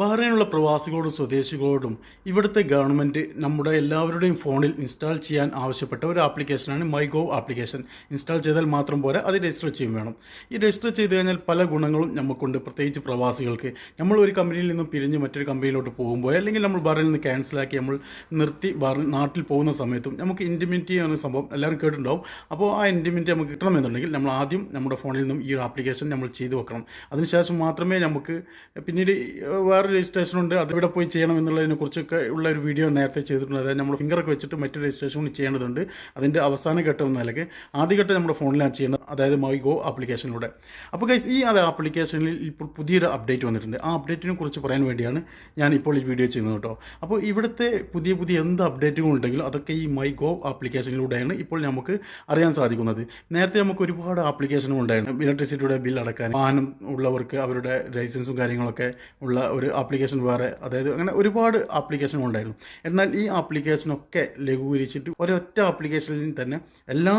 ബഹ്റൈനുള്ള പ്രവാസികളോടും സ്വദേശികളോടും ഇവിടുത്തെ ഗവൺമെന്റ് നമ്മുടെ എല്ലാവരുടെയും ഫോണിൽ ഇൻസ്റ്റാൾ ചെയ്യാൻ ആവശ്യപ്പെട്ട ഒരു ആപ്ലിക്കേഷനാണ് മൈ ഗോ ആപ്ലിക്കേഷൻ ഇൻസ്റ്റാൾ ചെയ്താൽ മാത്രം പോരാ അത് രജിസ്റ്റർ ചെയ്യും വേണം. ഈ രജിസ്റ്റർ ചെയ്ത് കഴിഞ്ഞാൽ പല ഗുണങ്ങളും നമുക്കുണ്ട് പ്രത്യേകിച്ച് പ്രവാസികൾക്ക്. നമ്മൾ ഒരു കമ്പനിയിൽ നിന്നും പിരിഞ്ഞ് മറ്റൊരു കമ്പനിയിലോട്ട് പോകുമ്പോൾ അല്ലെങ്കിൽ നമ്മൾ ബഹ്റൈനിൽ നിന്ന് ക്യാൻസലാക്കി നമ്മൾ നിർത്തി ബഹ്റൈൻ നാട്ടിൽ പോകുന്ന സമയത്തും നമുക്ക് ഇന്റിമിറ്റി എന്ന സംഭവം എല്ലാവരും കേട്ടിട്ടുണ്ടാവും. അപ്പോൾ ആ ഇന്റിമിറ്റി നമുക്ക് കിട്ടണമെന്നുണ്ടെങ്കിൽ നമ്മൾ ആദ്യം നമ്മുടെ ഫോണിൽ നിന്നും ഈ ഒരു ആപ്ലിക്കേഷൻ നമ്മൾ ചെയ്തു വെക്കണം. അതിനുശേഷം മാത്രമേ നമുക്ക് പിന്നീട് വേറെ രജിസ്ട്രേഷൻ ഉണ്ട്. അത് ഇവിടെ പോയി ചെയ്യണം എന്നുള്ളതിനെ കുറിച്ചൊക്കെ ഉള്ള ഒരു വീഡിയോ നേരത്തെ ചെയ്തിട്ടുണ്ട്. അതായത് നമ്മൾ ഫിംഗറൊക്കെ വെച്ചിട്ട് മറ്റു രജിസ്ട്രേഷൻ കൂടി ചെയ്യേണ്ടതുണ്ട്. അതിന്റെ അവസാന ഘട്ടം എന്ന നിലയ്ക്ക് ആദ്യഘട്ടം നമ്മുടെ ഫോണിലാണ് ചെയ്യുന്നത്. അതായത് മൈ ഗോ ആപ്ലിക്കേഷനിലൂടെ അപ്പോൾ ഗൈസ് ഈ അത് ആപ്ലിക്കേഷനിൽ ഇപ്പോൾ പുതിയൊരു അപ്ഡേറ്റ് വന്നിട്ടുണ്ട്. ആ അപ്ഡേറ്റിനെ കുറിച്ച് പറയാൻ വേണ്ടിയാണ് ഞാൻ ഇപ്പോൾ ഈ വീഡിയോ ചെയ്യുന്നത് കേട്ടോ. അപ്പോൾ ഇവിടുത്തെ പുതിയ പുതിയ എന്ത് അപ്ഡേറ്റുകൾ ഉണ്ടെങ്കിലും അതൊക്കെ ഈ മൈ ഗോ ആപ്ലിക്കേഷനിലൂടെയാണ് ഇപ്പോൾ നമുക്ക് അറിയാൻ സാധിക്കുന്നത്. നേരത്തെ നമുക്ക് ഒരുപാട് ആപ്ലിക്കേഷനും ഉണ്ടായിരുന്നു. ഇലക്ട്രിസിറ്റിയുടെ ബിൽ അടക്കാൻ വാഹനം ഉള്ളവർക്ക് അവരുടെ ലൈസൻസും കാര്യങ്ങളൊക്കെ ഉള്ള ഒരു ആപ്ലിക്കേഷൻ വേറെ അതായത് അങ്ങനെ ഒരുപാട് ആപ്ലിക്കേഷൻ ഉണ്ടായിരുന്നു. എന്നാൽ ഈ ആപ്ലിക്കേഷനൊക്കെ ലഘൂകരിച്ചിട്ട് ഒരൊറ്റ ആപ്ലിക്കേഷനിൽ തന്നെ എല്ലാ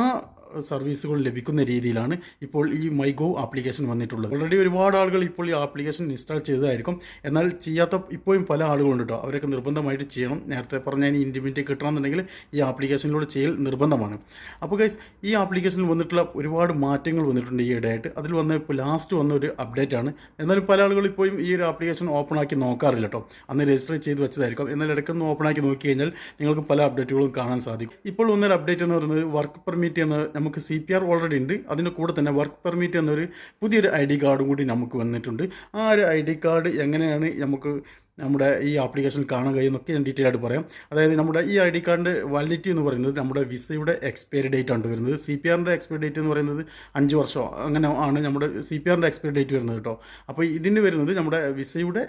സർവീസുകൾ ലഭിക്കുന്ന രീതിയിലാണ് ഇപ്പോൾ ഈ മൈഗോ ആപ്ലിക്കേഷൻ വന്നിട്ടുള്ളത്. ഓൾറെഡി ഒരുപാട് ആളുകൾ ഇപ്പോൾ ഈ ആപ്ലിക്കേഷൻ ഇൻസ്റ്റാൾ ചെയ്തതായിരിക്കും. എന്നാൽ ചെയ്യാത്ത ഇപ്പോഴും പല ആളുകളുണ്ട് കേട്ടോ അവരൊക്കെ നിർബന്ധമായിട്ട് ചെയ്യണം. നേരത്തെ പറഞ്ഞ ഇനി ഇന്റിമിറ്റി കിട്ടണമെന്നുണ്ടെങ്കിൽ ഈ ആപ്ലിക്കേഷനിലൂടെ ചെയ്യൽ നിർബന്ധമാണ്. അപ്പോൾ ഗൈസ് ഈ ആപ്ലിക്കേഷനിൽ വന്നിട്ടുള്ള ഒരുപാട് മാറ്റങ്ങൾ വന്നിട്ടുണ്ട് ഈ ഇടയായിട്ട്. അതിൽ വന്ന ഇപ്പോൾ ലാസ്റ്റ് വന്ന ഒരു അപ്ഡേറ്റ് ആണ്. എന്നാലും പല ആളുകൾ ഇപ്പോഴും ഈ ഒരു ആപ്ലിക്കേഷൻ ഓപ്പൺ ആക്കി നോക്കാറില്ല കേട്ടോ അന്ന് രജിസ്റ്റർ ചെയ്ത് വെച്ചതായിരിക്കും. എന്നാൽ ഇടയ്ക്കൊന്ന് ഓപ്പൺ ആക്കി നോക്കി കഴിഞ്ഞാൽ നിങ്ങൾക്ക് പല അപ്ഡേറ്റുകളും കാണാൻ സാധിക്കും. ഇപ്പോൾ വന്നൊരു അപ്ഡേറ്റ് എന്ന് പറയുന്നത് വർക്ക് പെർമിറ്റ് എന്ന് നമുക്ക് സി പി ആർ ഓൾറെഡി ഉണ്ട്. അതിന്റെ കൂടെ തന്നെ വർക്ക് പെർമിറ്റ് എന്നൊരു പുതിയൊരു ഐ ഡി കാർഡും കൂടി നമുക്ക് വന്നിട്ടുണ്ട്. ആ ഒരു ഐ ഡി കാർഡ് എങ്ങനെയാണ് നമുക്ക് നമ്മുടെ ഈ ആപ്ലിക്കേഷൻ കാണാൻ കഴിയുന്നൊക്കെ ഞാൻ ഡീറ്റെയിൽ ആയിട്ട് പറയാം. അതായത് നമ്മുടെ ഈ ഐ ഡി കാർഡിന്റെ വാലിഡിറ്റി എന്ന് പറയുന്നത് നമ്മുടെ വിസയുടെ എക്സ്പയറി ഡേറ്റ് ആണ് വരുന്നത്. സി പി ആറിന്റെ എക്സ്പയറി ഡേറ്റ് എന്ന് പറയുന്നത് അഞ്ച് വർഷം അങ്ങനെ ആണ് നമ്മുടെ സി പി ആറിന്റെ എക്സ്പയറി ഡേറ്റ് വരുന്നത് കേട്ടോ. അപ്പോൾ ഇതിന് വരുന്നത് നമ്മുടെ വിസയുടെ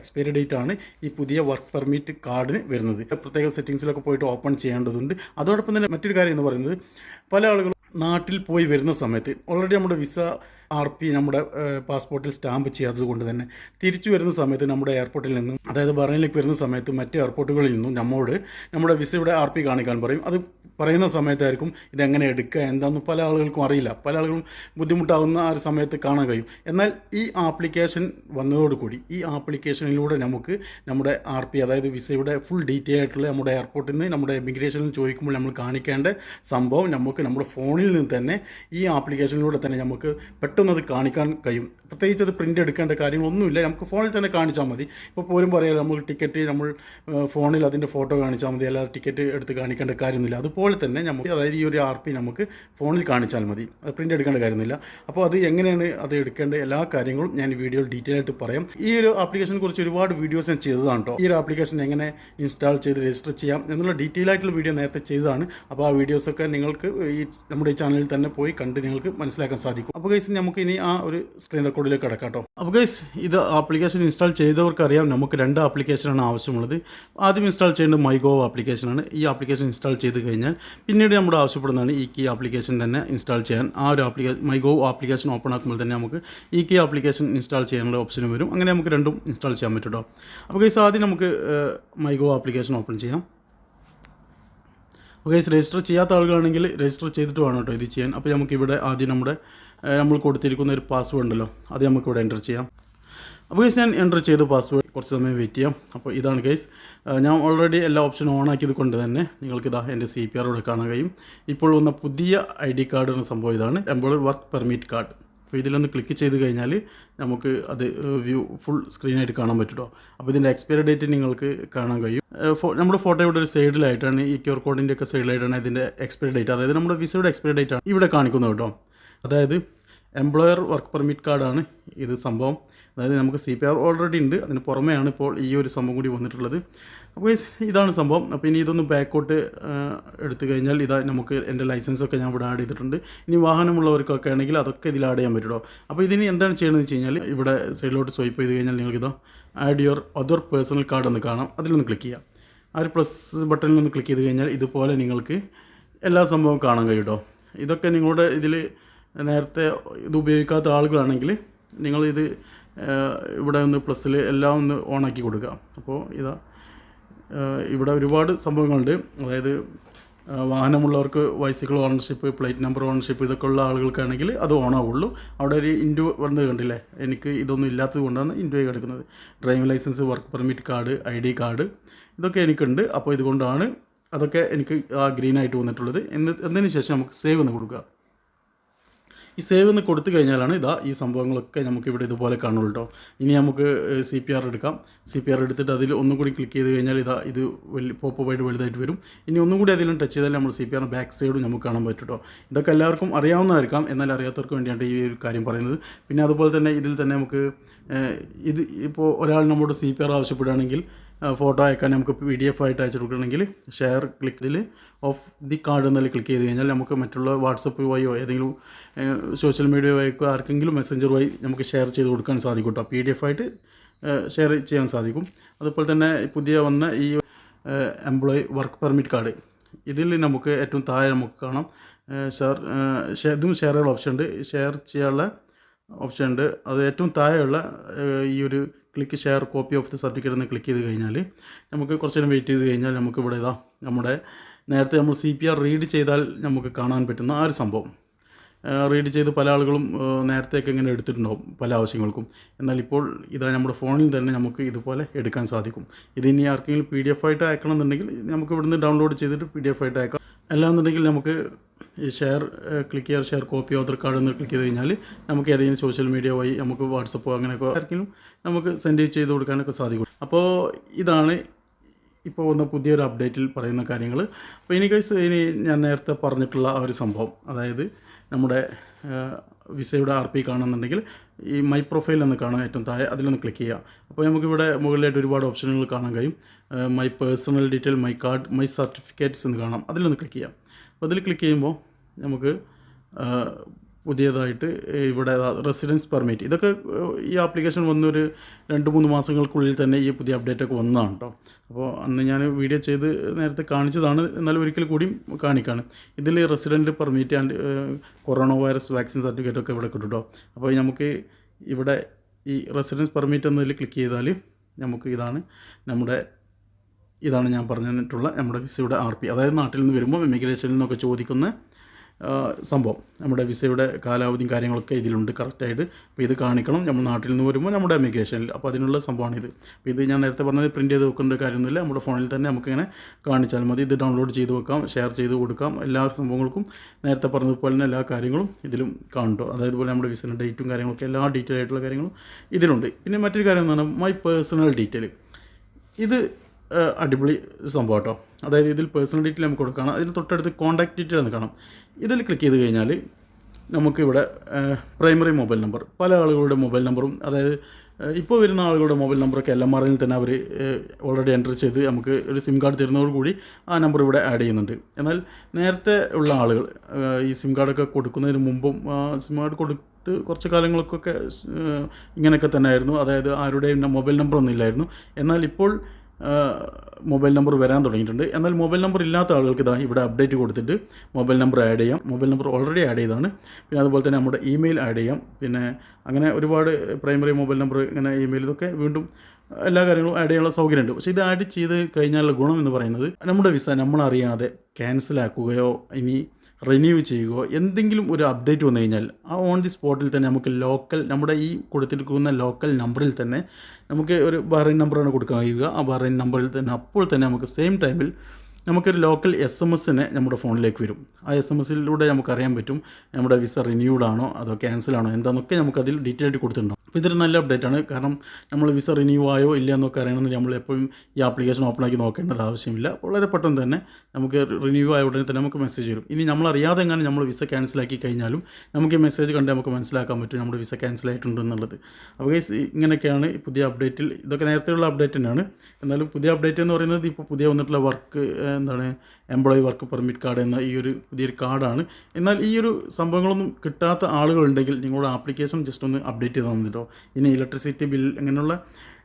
എക്സ്പയറി ഡേറ്റ് ആണ് ഈ പുതിയ വർക്ക് പെർമിറ്റ് കാർഡിന് വരുന്നത്. പ്രത്യേക സെറ്റിങ്സിലൊക്കെ പോയിട്ട് ഓപ്പൺ ചെയ്യേണ്ടതുണ്ട്. അതോടൊപ്പം തന്നെ മറ്റൊരു കാര്യം എന്ന് പറയുന്നത് പല ആളുകളും നാട്ടിൽ പോയി വരുന്ന സമയത്ത് ഓൾറെഡി നമ്മുടെ വിസ ആർ പി നമ്മുടെ പാസ്പോർട്ടിൽ സ്റ്റാമ്പ് ചെയ്യാത്തത് കൊണ്ട് തന്നെ തിരിച്ചു വരുന്ന സമയത്ത് നമ്മുടെ എയർപോർട്ടിൽ നിന്നും അതായത് ബറൈനിലേക്ക് വരുന്ന സമയത്ത് മറ്റ് എയർപോർട്ടുകളിൽ നിന്നും നമ്മോട് നമ്മുടെ വിസയുടെ ആർ പി കാണിക്കാൻ പറയും. അത് പറയുന്ന സമയത്തായിരിക്കും ഇതെങ്ങനെ എടുക്കുക എന്താണെന്ന് പല ആളുകൾക്കും അറിയില്ല. പല ആളുകളും ബുദ്ധിമുട്ടാകുന്ന ആ ഒരു സമയത്ത് കാണാൻ കഴിയും. എന്നാൽ ഈ ആപ്ലിക്കേഷൻ വന്നതോടുകൂടി ഈ ആപ്ലിക്കേഷനിലൂടെ നമുക്ക് നമ്മുടെ ആർ പി അതായത് വിസയുടെ ഫുൾ ഡീറ്റെയിൽ ആയിട്ടുള്ള നമ്മുടെ എയർപോർട്ടിൽ നിന്ന് നമ്മുടെ ഇമിഗ്രേഷനിൽ ചോദിക്കുമ്പോൾ നമ്മൾ കാണിക്കേണ്ട സംഭവം നമുക്ക് നമ്മുടെ ഫോണിൽ നിന്ന് തന്നെ ഈ ആപ്ലിക്കേഷനിലൂടെ തന്നെ നമുക്ക് പെട്ടെന്ന് അത് കാണിക്കാൻ കഴിയും. പ്രത്യേകിച്ച് അത് പ്രിന്റ് എടുക്കേണ്ട കാര്യങ്ങളൊന്നുമില്ല. നമുക്ക് ഫോണിൽ തന്നെ കാണിച്ചാൽ മതി. ഇപ്പോൾ പോലും പറയാം നമ്മൾ ടിക്കറ്റ് നമ്മൾ ഫോണിൽ അതിന്റെ ഫോട്ടോ കാണിച്ചാൽ മതി. അല്ലാതെ ടിക്കറ്റ് എടുത്ത് കാണിക്കേണ്ട കാര്യമൊന്നുമില്ല. അതുപോലെ തന്നെ നമുക്ക് അതായത് ഈ ഒരു ആർ പി നമുക്ക് ഫോണിൽ കാണിച്ചാൽ മതി. അത് പ്രിന്റ് എടുക്കേണ്ട കാര്യമൊന്നുമില്ല. അപ്പോൾ അത് എങ്ങനെയാണ് അത് എടുക്കേണ്ട എല്ലാ കാര്യങ്ങളും ഞാൻ വീഡിയോയിൽ ഡീറ്റെയിൽ ആയിട്ട് പറയാം. ഈ ഒരു ആപ്ലിക്കേഷനെ കുറിച്ച് ഒരുപാട് വീഡിയോസ് ഞാൻ ചെയ്തതാണ് കേട്ടോ ഈ ഒരു ആപ്ലിക്കേഷൻ എങ്ങനെ ഇൻസ്റ്റാൾ ചെയ്ത് രജിസ്റ്റർ ചെയ്യാം എന്നുള്ള ഡീറ്റെയിൽ ആയിട്ടുള്ള വീഡിയോ നേരത്തെ ചെയ്തതാണ്. അപ്പോൾ ആ വീഡിയോസൊക്കെ നിങ്ങൾക്ക് ഈ നമ്മുടെ ഈ ചാനലിൽ തന്നെ പോയി കണ്ട് നിങ്ങൾക്ക് മനസ്സിലാക്കാൻ സാധിക്കും. അപ്പോൾ കേസ് നമുക്ക് ഇനി ആ ഒരു സ്ക്രീൻ റെക്കോർഡിലേക്ക് കിടക്കാം കേട്ടോ. അപ്പോൾ ഗൈസ് ഇത് ആപ്ലിക്കേഷൻ ഇൻസ്റ്റാൾ ചെയ്തവർക്ക് അറിയാം നമുക്ക് രണ്ട് ആപ്ലിക്കേഷനാണ് ആവശ്യമുള്ളത്. ആദ്യം ഇൻസ്റ്റാൾ ചെയ്യേണ്ട മൈഗോവ് ആപ്ലിക്കേഷനാണ് ഈ ആപ്ലിക്കേഷൻ ഇൻസ്റ്റാൾ ചെയ്ത് കഴിഞ്ഞാൽ പിന്നീട് നമ്മുടെ ആവശ്യപ്പെടുന്നതാണ് ഈ കീ ആപ്ലിക്കേഷൻ തന്നെ ഇൻസ്റ്റാൾ ചെയ്യാൻ. ആ ഒരു ആപ്ലിക്കേഷൻ മൈഗോവ് ആപ്ലിക്കേഷൻ ഓപ്പൺ ആക്കുമ്പോൾ തന്നെ നമുക്ക് ഈ കീ ആപ്ലിക്കേഷൻ ഇൻസ്റ്റാൾ ചെയ്യാനുള്ള ഓപ്ഷനും വരും. അങ്ങനെ നമുക്ക് രണ്ടും ഇൻസ്റ്റാൾ ചെയ്യാൻ പറ്റും കേട്ടോ. അപ്പോൾ ഗൈസ് ആദ്യം നമുക്ക് മൈഗോ ആപ്ലിക്കേഷൻ ഓപ്പൺ ചെയ്യാം. ഓക്കെ രജിസ്റ്റർ ചെയ്യാത്ത ആളുകളാണെങ്കിൽ രജിസ്റ്റർ ചെയ്തിട്ട് വേണം കേട്ടോ ഇത് ചെയ്യാൻ. അപ്പോൾ നമുക്ക് ഇവിടെ ആദ്യം നമ്മുടെ നമ്മൾ കൊടുത്തിരിക്കുന്ന ഒരു പാസ്വേഡ് ഉണ്ടല്ലോ അത് നമുക്ക് ഇവിടെ എന്റർ ചെയ്യാം. അപ്പോൾ ഗൈസ് ഞാൻ എന്റർ ചെയ്ത് പാസ്വേഡ് കുറച്ച് സമയം വെയിറ്റ് ചെയ്യാം. അപ്പോൾ ഇതാണ് ഗൈസ് ഞാൻ ഓൾറെഡി എല്ലാ ഓപ്ഷനും ഓൺ ആക്കിയത് കൊണ്ട് തന്നെ നിങ്ങൾക്ക് ഇതാ എന്റെ സി പി ആറോട് കാണാൻ കഴിയും. ഇപ്പോൾ വന്ന പുതിയ ഐ ഡി കാർഡ് എന്ന സംഭവം ഇതാണ് എംപ്ലോയർ വർക്ക് പെർമിറ്റ് കാർഡ് അപ്പോൾ ഇതിലൊന്ന് ക്ലിക്ക് ചെയ്ത് കഴിഞ്ഞാൽ നമുക്ക് അത് വ്യൂ ഫുൾ സ്ക്രീനായിട്ട് കാണാൻ പറ്റുമോ അപ്പോൾ ഇതിന്റെ എക്സ്പയറി ഡേറ്റ് നിങ്ങൾക്ക് കാണാൻ കഴിയും. നമ്മുടെ ഫോ- നമ്മുടെ ഫോട്ടോയുടെ ഒരു സൈഡിലായിട്ടാണ് ഈ ക്യൂർ കോഡിന്റെ ഒക്കെ സൈഡിലായിട്ടാണ് ഇതിന്റെ എക്സ്പയറി ഡേറ്റ് അതായത് നമ്മുടെ വിസയുടെ എക്സ്പയറി ഡേറ്റ് ആണ് ഇവിടെ കാണിക്കുന്നത് കേട്ടോ അതായത് എംപ്ലോയർ വർക്ക് പെർമിറ്റ് കാർഡാണ് ഇത് സംഭവം. അതായത് നമുക്ക് സി പി ആർ ഓൾറെഡി ഉണ്ട്. അതിന് പുറമെയാണ് ഇപ്പോൾ ഈ ഒരു സംഭവം കൂടി വന്നിട്ടുള്ളത്. അപ്പോൾ ഇതാണ് സംഭവം. അപ്പോൾ ഇനി ഇതൊന്ന് ബാക്കോട്ട് എടുത്തു കഴിഞ്ഞാൽ ഇതാ നമുക്ക് എന്റെ ലൈസൻസൊക്കെ ഞാൻ ഇവിടെ ആഡ് ചെയ്തിട്ടുണ്ട്. ഇനി വാഹനമുള്ളവർക്കൊക്കെ ആണെങ്കിൽ അതൊക്കെ ഇതിൽ ആഡ് ചെയ്യാൻ പറ്റുമോ അപ്പോൾ ഇതിന് എന്താണ് ചെയ്യണമെന്ന് വെച്ച് കഴിഞ്ഞാൽ ഇവിടെ സൈഡിലോട്ട് സ്വൈപ്പ് ചെയ്ത് കഴിഞ്ഞാൽ നിങ്ങൾക്കിതോ add your other personal card എന്ന് കാണാം. അതിലൊന്ന് ക്ലിക്ക് ചെയ്യാം. ആ ഒരു പ്ലസ് ബട്ടണിൽ ഒന്ന് ക്ലിക്ക് ചെയ്ത് കഴിഞ്ഞാൽ ഇതുപോലെ നിങ്ങൾക്ക് എല്ലാ സംഭവവും കാണാൻ കഴിയും കേട്ടോ ഇതൊക്കെ നിങ്ങളുടെ ഇതിൽ നേരത്തെ ഇത് ഉപയോഗിക്കാത്ത ആളുകളാണെങ്കിൽ നിങ്ങളിത് ഇവിടെ ഒന്ന് പ്ലസ്സിൽ എല്ലാം ഒന്ന് ഓണാക്കി കൊടുക്കുക. അപ്പോൾ ഇതാ ഇവിടെ ഒരുപാട് സംഭവങ്ങളുണ്ട്. അതായത് വാഹനമുള്ളവർക്ക് bicycle ownership plate number ownership ഇതൊക്കെ ഉള്ള ആളുകൾക്കാണെങ്കിൽ അത് ഓണാവുള്ളൂ അവിടെ ഒരു ഇൻഡു വന്നത് കണ്ടില്ലേ? എനിക്ക് ഇതൊന്നും ഇല്ലാത്തത് കൊണ്ടാണ് ഇൻഡു കിടക്കുന്നത് driving licence work permit card I D card ഇതൊക്കെ എനിക്കുണ്ട്. അപ്പോൾ ഇതുകൊണ്ടാണ് അതൊക്കെ എനിക്ക് ആ ഗ്രീൻ ആയിട്ട് വന്നിട്ടുള്ളത്. എന്ന് എന്നതിന് ശേഷം നമുക്ക് സേവ് എന്ന് കൊടുക്കുക ഈ സേവ് എന്ന് കൊടുത്തു കഴിഞ്ഞാലാണ് ഇതാ ഈ സംഭവങ്ങളൊക്കെ നമുക്ക് ഇവിടെ ഇതുപോലെ കാണുള്ളൂ കേട്ടോ ഇനി നമുക്ക് സി പി ആർ എടുക്കാം. സി പി ആർ എടുത്തിട്ട് അതിൽ ഒന്നും കൂടി ക്ലിക്ക് ചെയ്ത് കഴിഞ്ഞാൽ ഇതാ ഇത് വലിയ ആയിട്ട് വലുതായിട്ട് വരും. ഇനി ഒന്നും കൂടി അതിലും ടച്ച് ചെയ്താൽ നമ്മൾ സി പി ആറിന്റെ ബാക്ക് സൈഡും നമുക്ക് കാണാൻ പറ്റും കേട്ടോ ഇതൊക്കെ എല്ലാവർക്കും അറിയാവുന്നതായിരിക്കാം. എന്നാൽ അറിയാത്തവർക്ക് വേണ്ടിയാണ് ഈ ഒരു കാര്യം പറയുന്നത്. പിന്നെ അതുപോലെ തന്നെ ഇതിൽ തന്നെ നമുക്ക് ഇത് ഇപ്പോൾ ഒരാൾ നമ്മുടെ സി പി ആർ ആവശ്യപ്പെടുകയാണെങ്കിൽ ഫോട്ടോ അയക്കാൻ നമുക്ക് പി ഡി എഫ് ആയിട്ട് അയച്ചു കൊടുക്കണമെങ്കിൽ ഷെയർ ക്ലിക്ക് ഇതിൽ ഓഫ് ദി കാർഡ് എന്നതിൽ ക്ലിക്ക് ചെയ്ത് കഴിഞ്ഞാൽ നമുക്ക് മറ്റുള്ള വാട്സപ്പ് വഴിയോ ഏതെങ്കിലും സോഷ്യൽ മീഡിയ വഴിക്കോ ആർക്കെങ്കിലും മെസ്സഞ്ചർ വഴി നമുക്ക് ഷെയർ ചെയ്ത് കൊടുക്കാൻ സാധിക്കും കേട്ടോ പി ഡി എഫ് ആയിട്ട് ഷെയർ ചെയ്യാൻ സാധിക്കും. അതുപോലെ തന്നെ പുതിയ വന്ന ഈ എംപ്ലോയി വർക്ക് പെർമിറ്റ് കാർഡ് ഇതിൽ നമുക്ക് ഏറ്റവും താഴെ നമുക്ക് കാണാം. ഷെയർ ഇതും ഷെയർ ചെയ്യാനുള്ള ഓപ്ഷൻ ഉണ്ട്. ഷെയർ ചെയ്യാനുള്ള ഓപ്ഷൻ ഉണ്ട്. അത് ഏറ്റവും താഴെയുള്ള ഈ ഒരു click share copy of the certificate എന്ന് ക്ലിക്ക് ചെയ്ത് കഴിഞ്ഞാൽ നമുക്ക് കുറച്ച് നേരം വെയിറ്റ് ചെയ്ത് കഴിഞ്ഞാൽ നമുക്ക് ഇവിടെ ഇതാ നമ്മുടെ നേരത്തെ നമ്മൾ സി പി ആർ റീഡ് ചെയ്താൽ നമുക്ക് കാണാൻ പറ്റുന്ന ആ ഒരു സംഭവം. റീഡ് ചെയ്ത് പല ആളുകളും നേരത്തെയൊക്കെ ഇങ്ങനെ എടുത്തിട്ടുണ്ടാവും പല ആവശ്യങ്ങൾക്കും. എന്നാൽ ഇപ്പോൾ ഇതാ നമ്മുടെ ഫോണിൽ തന്നെ നമുക്ക് ഇതുപോലെ എടുക്കാൻ സാധിക്കും. ഇത് ഇനി ആർക്കെങ്കിലും പി ഡി എഫ് ആയിട്ട് അയക്കണം എന്നുണ്ടെങ്കിൽ നമുക്ക് ഇവിടുന്ന് ഡൗൺലോഡ് ചെയ്തിട്ട് പി ഡി എഫ് ആയിട്ട് അയക്കാം. അല്ലാന്നുണ്ടെങ്കിൽ നമുക്ക് ഈ ഷെയർ ക്ലിക്ക് ചെയ്യാർ ഷെയർ കോപ്പി ആധാർ കാർഡ് എന്ന് ക്ലിക്ക് ചെയ്ത് കഴിഞ്ഞാൽ നമുക്ക് ഏതെങ്കിലും സോഷ്യൽ മീഡിയ വഴി നമുക്ക് വാട്സപ്പോ അങ്ങനെയൊക്കെ ആർക്കെങ്കിലും നമുക്ക് സെൻഡ് ചെയ്ത് കൊടുക്കാനൊക്കെ സാധിക്കും. അപ്പോൾ ഇതാണ് ഇപ്പോൾ വന്ന പുതിയൊരു അപ്ഡേറ്റിൽ പറയുന്ന കാര്യങ്ങൾ അപ്പോൾ ഇനി കേസ് ഇനി ഞാൻ നേരത്തെ പറഞ്ഞിട്ടുള്ള ആ ഒരു സംഭവം. അതായത് നമ്മുടെ വിസയുടെ ആർ പി കാണുന്നുണ്ടെങ്കിൽ ഈ മൈ പ്രൊഫൈൽ എന്ന് കാണാൻ ഏറ്റവും താഴെ അതിലൊന്ന് ക്ലിക്ക് ചെയ്യുക. അപ്പോൾ നമുക്കിവിടെ മുകളിലായിട്ട് ഒരുപാട് ഓപ്ഷനുകൾ കാണാൻ കഴിയും. My personal detail my card my certificates എന്ന് കാണാം. അതിലൊന്ന് ക്ലിക്ക് ചെയ്യാം. അപ്പോൾ അതിൽ ക്ലിക്ക് ചെയ്യുമ്പോൾ നമുക്ക് പുതിയതായിട്ട് ഇവിടെ റെസിഡൻസ് പെർമിറ്റ് ഇതൊക്കെ ഈ ആപ്ലിക്കേഷൻ വന്നൊരു രണ്ട് മൂന്ന് മാസങ്ങൾക്കുള്ളിൽ തന്നെ ഈ പുതിയ അപ്ഡേറ്റ് ഒക്കെ വന്നതാണ് കേട്ടോ അപ്പോൾ അന്ന് ഞാൻ വീഡിയോ ചെയ്ത് നേരത്തെ കാണിച്ചതാണ്. എന്നാലും ഒരിക്കൽ കൂടിയും കാണിക്കാണ്. ഇതിൽ resident permit and corona virus vaccine certificate ഒക്കെ ഇവിടെ കിട്ടും കേട്ടോ അപ്പോൾ നമുക്ക് ഇവിടെ ഈ റെസിഡൻസ് പെർമിറ്റ് എന്നതിൽ ക്ലിക്ക് ചെയ്താൽ നമുക്ക് ഇതാണ് നമ്മുടെ ഇതാണ് ഞാൻ പറഞ്ഞു തന്നിട്ടുള്ള നമ്മുടെ വിസയുടെ ആർ പി. അതായത് നാട്ടിൽ നിന്ന് വരുമ്പോൾ ഇമിഗ്രേഷനിൽ നിന്നൊക്കെ ചോദിക്കുന്ന സംഭവം. നമ്മുടെ വിസയുടെ കാലാവധിയും കാര്യങ്ങളൊക്കെ ഇതിലുണ്ട് കറക്റ്റായിട്ട്. അപ്പോൾ ഇത് കാണിക്കണം. നമ്മൾ നാട്ടിൽ നിന്ന് വരുമ്പോൾ നമ്മുടെ ഇമിഗ്രേഷനിൽ. അപ്പോൾ അതിനുള്ള സംഭവമാണ് ഇത് അപ്പോൾ ഇത് ഞാൻ നേരത്തെ പറഞ്ഞത് പ്രിന്റ് ചെയ്ത് വെക്കേണ്ട കാര്യമൊന്നുമില്ല. നമ്മുടെ ഫോണിൽ തന്നെ നമുക്കിങ്ങനെ കാണിച്ചാൽ മതി. ഇത് ഡൗൺലോഡ് ചെയ്ത് വെക്കാം ഷെയർ ചെയ്ത് കൊടുക്കാം. എല്ലാ സംഭവങ്ങൾക്കും നേരത്തെ പറഞ്ഞതുപോലെ തന്നെ എല്ലാ കാര്യങ്ങളും ഇതിലും കാണും അതായത് പോലെ നമ്മുടെ വിസയുടെ ഡേറ്റും കാര്യങ്ങളൊക്കെ എല്ലാ ഡീറ്റെയിൽ ആയിട്ടുള്ള കാര്യങ്ങളും ഇതിലുണ്ട്. പിന്നെ മറ്റൊരു കാര്യം എന്ന് പറഞ്ഞാൽ മൈ പേഴ്സണൽ ഡീറ്റെയിൽ ഇത് അടിപൊളി സംഭവം കേട്ടോ. അതായത് ഇതിൽ പേഴ്സണൽ ഡീറ്റെയിൽ നമുക്ക് കൊടുക്കണം അതിന് തൊട്ടടുത്ത് കോൺടാക്ട് ഡീറ്റെയിൽ എന്ന് കാണാം. ഇതിൽ ക്ലിക്ക് ചെയ്ത് കഴിഞ്ഞാൽ നമുക്കിവിടെ പ്രൈമറി മൊബൈൽ നമ്പർ പല ആളുകളുടെ മൊബൈൽ നമ്പറും അതായത് ഇപ്പോൾ വരുന്ന ആളുകളുടെ മൊബൈൽ നമ്പറൊക്കെ എല്ലാം ആറിൽ തന്നെ അവർ ഓൾറെഡി എന്റർ ചെയ്ത് നമുക്ക് ഒരു സിം കാർഡ് തരുന്നതോടുകൂടി ആ നമ്പർ ഇവിടെ ആഡ് ചെയ്യുന്നുണ്ട്. എന്നാൽ നേരത്തെ ഉള്ള ആളുകൾ ഈ സിം കാർഡൊക്കെ കൊടുക്കുന്നതിന് മുമ്പും സിം കാർഡ് കൊടുത്ത് കുറച്ച് കാലങ്ങൾക്കൊക്കെ ഇങ്ങനെയൊക്കെ തന്നെ ആയിരുന്നു അതായത് ആരുടെയും മൊബൈൽ നമ്പറൊന്നും ഇല്ലായിരുന്നു. എന്നാൽ ഇപ്പോൾ മൊബൈൽ നമ്പർ വരാൻ തുടങ്ങിയിട്ടുണ്ട്. എന്നാൽ മൊബൈൽ നമ്പർ ഇല്ലാത്ത ആളുകൾക്ക് ഇതാ ഇവിടെ അപ്ഡേറ്റ് കൊടുത്തിട്ട് മൊബൈൽ നമ്പർ ആഡ് ചെയ്യാം. മൊബൈൽ നമ്പർ ഓൾറെഡി ആഡ് ചെയ്താണ് പിന്നെ അതുപോലെ തന്നെ നമ്മുടെ ഇമെയിൽ ആഡ് ചെയ്യാം. പിന്നെ അങ്ങനെ ഒരുപാട് പ്രൈമറി മൊബൈൽ നമ്പർ ഇങ്ങനെ ഇമെയിൽ ഇതൊക്കെ വീണ്ടും എല്ലാ കാര്യങ്ങളും ആഡ് ചെയ്യാനുള്ള സൗകര്യമുണ്ട്. പക്ഷേ ഇത് ആഡ് ചെയ്ത് കഴിഞ്ഞാലുള്ള ഗുണം എന്ന് പറയുന്നത് നമ്മുടെ വിസ നമ്മളറിയാതെ ക്യാൻസലാക്കുകയോ ഇനി റിന്യൂ ചെയ്യുകയോ എന്തെങ്കിലും ഒരു അപ്ഡേറ്റ് വന്നു കഴിഞ്ഞാൽ ആ ഓൺ ദി സ്പോട്ടിൽ തന്നെ നമുക്ക് ലോക്കൽ നമ്മുടെ ഈ കൊടുത്തിരിക്കുന്ന ലോക്കൽ നമ്പറിൽ തന്നെ നമുക്ക് ഒരു ബാറിൻ നമ്പറാണ് കൊടുക്കാൻ കഴിയുക. ആ ബാറിൻ നമ്പറിൽ തന്നെ അപ്പോൾ തന്നെ നമുക്ക് സെയിം ടൈമിൽ നമുക്കൊരു ലോക്കൽ എസ് എം എസിന് നമ്മുടെ ഫോണിലേക്ക് വരും. ആ എസ് എം എസിലൂടെ നമുക്കറിയാൻ പറ്റും നമ്മുടെ വിസ റിന്യൂഡ് ആണോ അതോ ക്യാൻസൽ ആണോ എന്താണെന്നൊക്കെ നമുക്കതിൽ ഡീറ്റെയിൽ ആയിട്ട് കൊടുത്തിട്ടുണ്ടാവും അപ്പോൾ ഇതൊരു നല്ല അപ്ഡേറ്റ് ആണ്. കാരണം നമ്മൾ വിസ റിന്യൂ ആയോ ഇല്ല എന്നൊക്കെ അറിയണമെന്ന് നമ്മൾ എപ്പോഴും ഈ ആപ്ലിക്കേഷൻ ഓപ്പൺ ആക്കി നോക്കേണ്ടത് ആവശ്യമില്ല. വളരെ പെട്ടെന്ന് തന്നെ നമുക്ക് റിന്യൂ ആയ ഉടനെ തന്നെ നമുക്ക് മെസ്സേജ് വരും. ഇനി നമ്മൾ അറിയാതെ എങ്ങനെ നമ്മൾ വിസ ക്യാൻസലാക്കി കഴിഞ്ഞാലും നമുക്ക് ഈ മെസ്സേജ് കണ്ട് നമുക്ക് മനസ്സിലാക്കാൻ പറ്റും നമ്മുടെ വിസ ക്യാൻസൽ ആയിട്ടുണ്ട് എന്നുള്ളത്. അപ്പോൾ ഗൈസ് ഇങ്ങനെയൊക്കെയാണ് പുതിയ അപ്ഡേറ്റിൽ ഇതൊക്കെ നേരത്തെയുള്ള അപ്ഡേറ്റ് തന്നെയാണ്. എന്നാലും പുതിയ അപ്ഡേറ്റ് എന്ന് പറയുന്നത് ഇപ്പോൾ പുതിയ വന്നിട്ടുള്ള വർക്ക് എന്താണ് എംപ്ലോയി വർക്ക് പെർമിറ്റ് കാർഡ് എന്ന ഈ ഒരു പുതിയൊരു കാർഡാണ് എന്നാൽ ഈ ഒരു സംഭവങ്ങളൊന്നും കിട്ടാത്ത ആളുകളുണ്ടെങ്കിൽ നിങ്ങളുടെ ആപ്ലിക്കേഷൻ ജസ്റ്റ് ഒന്ന് അപ്ഡേറ്റ് ചെയ്താൽ മതി കേട്ടോ ഇനി ഇലക്ട്രിസിറ്റി ബിൽ അങ്ങനെയുള്ള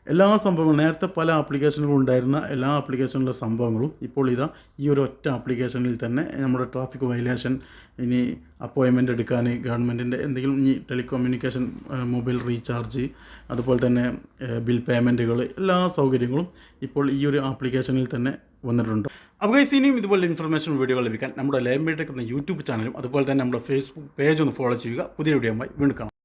എല്ലാ സംഭവങ്ങളും നേരത്തെ പല ആപ്ലിക്കേഷനുകളും ഉണ്ടായിരുന്ന എല്ലാ ആപ്ലിക്കേഷനിലെ സംഭവങ്ങളും ഇപ്പോൾ ഇതാ ഈ ഒരു ഒറ്റ ആപ്ലിക്കേഷനിൽ തന്നെ നമ്മുടെ ട്രാഫിക് വയലേഷൻ ഇനി അപ്പോയിൻമെന്റ് എടുക്കാൻ ഗവൺമെന്റിന്റെ എന്തെങ്കിലും ഇനി ടെലികമ്മ്യൂണിക്കേഷൻ മൊബൈൽ റീചാർജ് അതുപോലെ തന്നെ ബിൽ പേയ്മെന്റുകൾ എല്ലാ സൗകര്യങ്ങളും ഇപ്പോൾ ഈ ഒരു ആപ്ലിക്കേഷനിൽ തന്നെ വന്നിട്ടുണ്ട്. അപ്പോൾ ഗൈസ് ഇനിയും ഇതുപോലെ ഇൻഫർമേഷൻ വീഡിയോകൾ ലഭിക്കാൻ നമ്മുടെ ലൈം എന്ന യൂട്യൂബ് ചാനലും അതുപോലെ തന്നെ നമ്മുടെ ഫേസ്ബുക്ക് പേജ് ഒന്ന് ഫോളോ ചെയ്യുക. പുതിയ വീഡിയോ വീണ്ടും